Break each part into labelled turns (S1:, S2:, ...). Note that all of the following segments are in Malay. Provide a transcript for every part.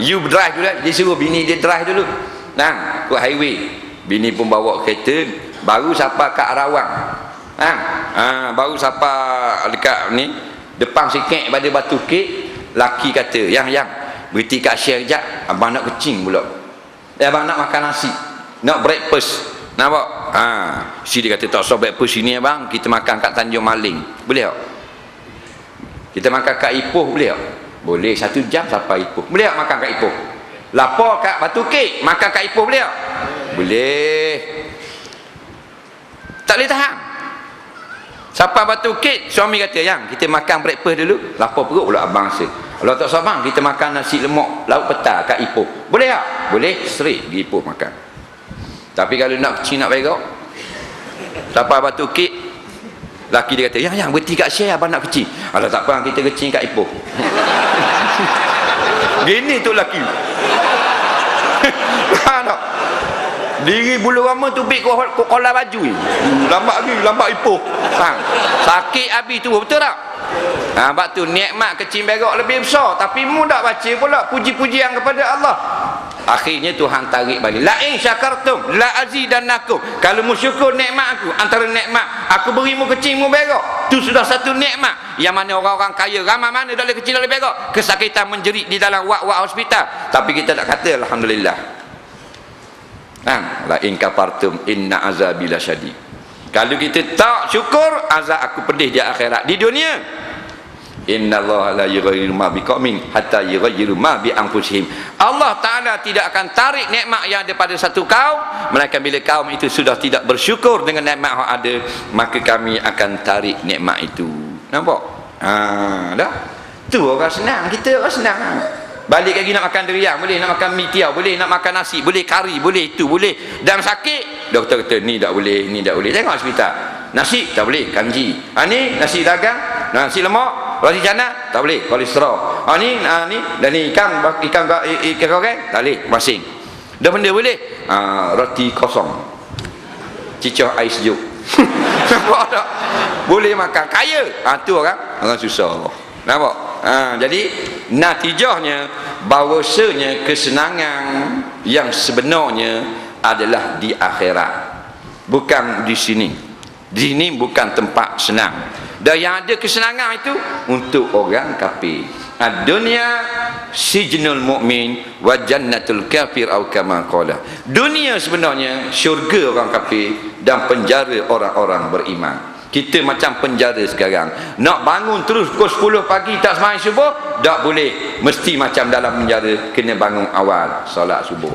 S1: you drive dulu dia suruh bini dia drive dulu. Nah ke highway. Bini pun bawa kereta baru sampai kat Arawang ha, ha baru sampai dekat ni depan sikit pada batu kek laki kata yang yang berhenti kat share sekejap abang nak kecing pula. Eh, abang nak makan nasi nak breakfast. Nampak ha si dia kata tak usah breakfast sini abang. Kita makan kat Tanjung Maling. Boleh tak? Kita makan kat Ipoh boleh tak boleh satu jam sampai Ipoh. Boleh makan kat Ipoh? Lapor kat batu kek makan kat Ipoh boleh boleh. Tak boleh tahan. Sampai batu kek suami kata yang kita makan breakfast dulu. Lapor perut pula abang rasa. Kalau tak sabang kita makan nasi lemak lauk petang kat Ipoh. Boleh tak? Boleh. Straight pergi Ipoh makan. Tapi kalau nak kecil nak berak sampai batu kek laki dia kata yang yang berhenti kat share abang nak kecil. Kalau tak apa kita kecil kat Ipoh. Gini tu laki tak? Diri bulu rama tu bik kau kola baju ni. Lambat lagi lambat ipoh. Faham? Sakit habis tu betul tak? Ha, sebab tu nikmat kecil berak lebih besar. Tapi mu tak baca pula puji-pujian kepada Allah akhirnya Tuhan tarik balik. La in syakartum la azidannakum. Kalau mu syukur nikmat aku antara nikmat aku beri mu kecil mu berak tu sudah satu nikmat. Yang mana orang-orang kaya ramai mana boleh kecil boleh berak kesakitan menjerit di dalam wak-wak hospital. Tapi kita tak kata Alhamdulillah. Ha, la in kafartum inna azabi lasyadid. Kalau kita tak syukur, azab aku pedih di akhirat. Di dunia, inna Allah la yughayyiru ma biqaumin hatta yughayyiru ma bi anfusihim. Allah Taala tidak akan tarik nikmat yang ada pada satu kaum, melainkan bila kaum itu sudah tidak bersyukur dengan nikmat yang ada, maka kami akan tarik nikmat itu. Nampak? Ha, dah. Tu orang senang, kita orang senang. Balik lagi nak makan durian, boleh nak makan mi tiaw, boleh nak makan nasi, boleh kari, boleh itu, boleh. Dan sakit, doktor kata ni tak boleh, ni tak boleh. Tengok hospital. Nasi tak boleh, kanji. Ha ni nasi dagang, nasi lemak, roti canai tak boleh, kolesterol. Ha ni ha, ni dan ni ikan ikan ikan goreng tak boleh, masing. Dah benda boleh. Ha, roti kosong. Cicah ais juk. Nampak tak? Boleh makan kaya. Ha tu orang, orang susah. Nampak? Ha, jadi natijahnya bahawasanya kesenangan yang sebenarnya adalah di akhirat bukan di sini di sini bukan tempat senang. Dan yang ada kesenangan itu untuk orang kafir. Dunia sijnul mu'min wa jannatul kafir atau kama qala. Dunia sebenarnya syurga orang kafir dan penjara orang-orang beriman. Kita macam penjara sekarang. Nak bangun terus pukul 10 pagi tak sembahyang subuh tak boleh. Mesti macam dalam penjara kena bangun awal solat subuh.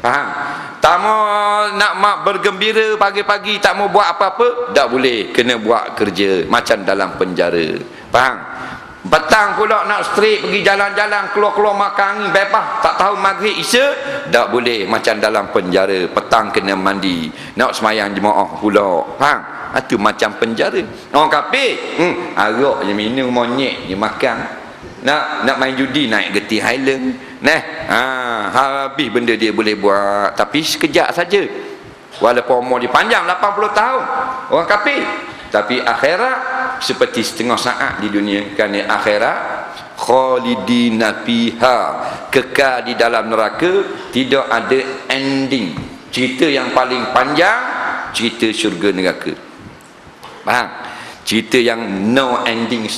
S1: Faham tak mau nak mak bergembira pagi-pagi tak mau buat apa-apa tak boleh. Kena buat kerja macam dalam penjara. Faham? Petang pula nak straight pergi jalan-jalan keluar-keluar makan angin bebas. Tak tahu maghrib isya tak boleh macam dalam penjara. Petang kena mandi. Nak semayang jemaah pula. Faham? Itu macam penjara. Orang kafir hmm, arak je minum monyet je makan nak nak main judi naik geti highland. Nah ha, habis benda dia boleh buat. Tapi sekejap saja. Walaupun umur dia panjang 80 tahun. Orang kafir. Tapi akhirat seperti setengah saat di dunia. Kerana akhirat khalidina fiha. Kekal di dalam neraka tidak ada ending. Cerita yang paling panjang cerita syurga neraka. Faham? Cerita yang no ending